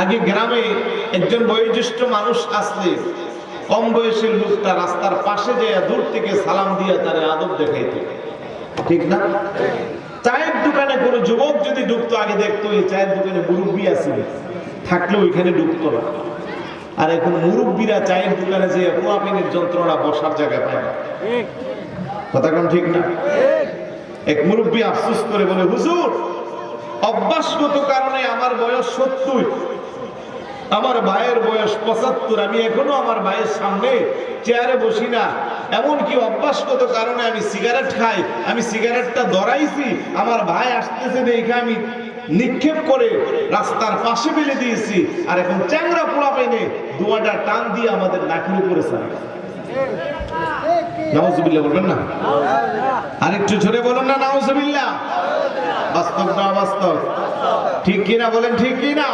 আগে গ্রামে একজন বয়োজ্যেষ্ঠ মানুষ আসলে কম বয়সের লোকটা রাস্তার পাশে যে দূর থেকে সালাম দিয়ে তারা আদব দেখাইত। ঠিক না? চায়ের দোকানে কোনো যুবক যদি ঢুকতো, আগে দেখতো এই চায়ের দোকানে মুরব্বী আছে। থাকলে ওইখানে ঢুকতো না। আর এখন মুরব্বীরা চায়ের দোকানে যে পোয়াপিনের যন্ত্রণা বসার জায়গা পায় না। কথা কোন ঠিক না? এক মুরব্বী আফসোস করে বলে, হুজুর, অভ্যাসগত কারণে আমার বয়স সত্তর। আমার ভাইয়ের বয়স পঁচাত্তর, আমি এখনও আমার ভাইয়ের সামনে চেয়ারে বসি না। এমনকি অভ্যাসগত কারণে আমি সিগারেট খাই, আমি সিগারেটটা ধরাইছি, আমার ভাই আসতেছে দেখে আমি নিক্ষেপ করে রাস্তার পাশে ফেলে দিয়েছি। আর এখন চ্যাংরা পোড়া পেনে দুয়াটা টান দিয়ে আমাদের নাকের উপরে নাউজুবিল্লাহ না? না বাস্তব বাস্তব ঠিক কিনা বলেন, ঠিক কিনা?